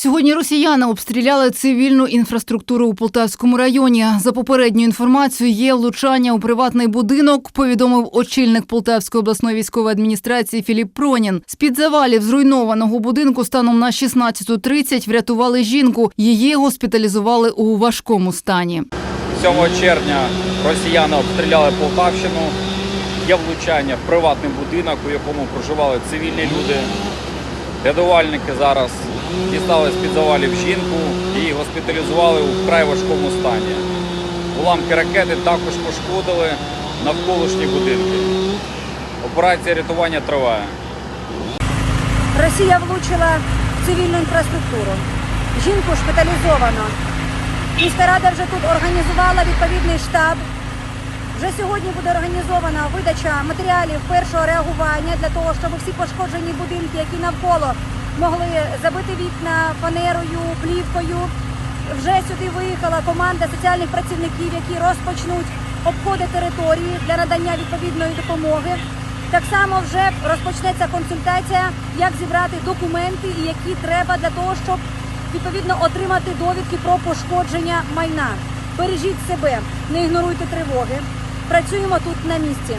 Сьогодні росіяни обстріляли цивільну інфраструктуру у Полтавському районі. За попередньою інформацією, є влучання у приватний будинок. Повідомив очільник Полтавської обласної військової адміністрації Філіп Пронін. З під завалів зруйнованого будинку станом на 16.30 врятували жінку. Її госпіталізували у важкому стані. 7 червня росіяни обстріляли Полтавщину. Є влучання в приватний будинок, у якому проживали цивільні люди. Рятувальники зараз дістали з-під завалів жінку, її госпіталізували у вкрай важкому стані. Уламки ракети також пошкодили навколишні будинки. Операція рятування триває. Росія влучила в цивільну інфраструктуру. Жінку шпиталізовано. Міська рада вже тут організувала відповідний штаб. Вже сьогодні буде організована видача матеріалів першого реагування для того, щоб всі пошкоджені будинки, які навколо могли забити вікна фанерою, плівкою. Вже сюди виїхала команда соціальних працівників, які розпочнуть обходи території для надання відповідної допомоги. Так само вже розпочнеться консультація, як зібрати документи які треба для того, щоб відповідно отримати довідки про пошкодження майна. Бережіть себе, не ігноруйте тривоги. Працюємо тут на місці.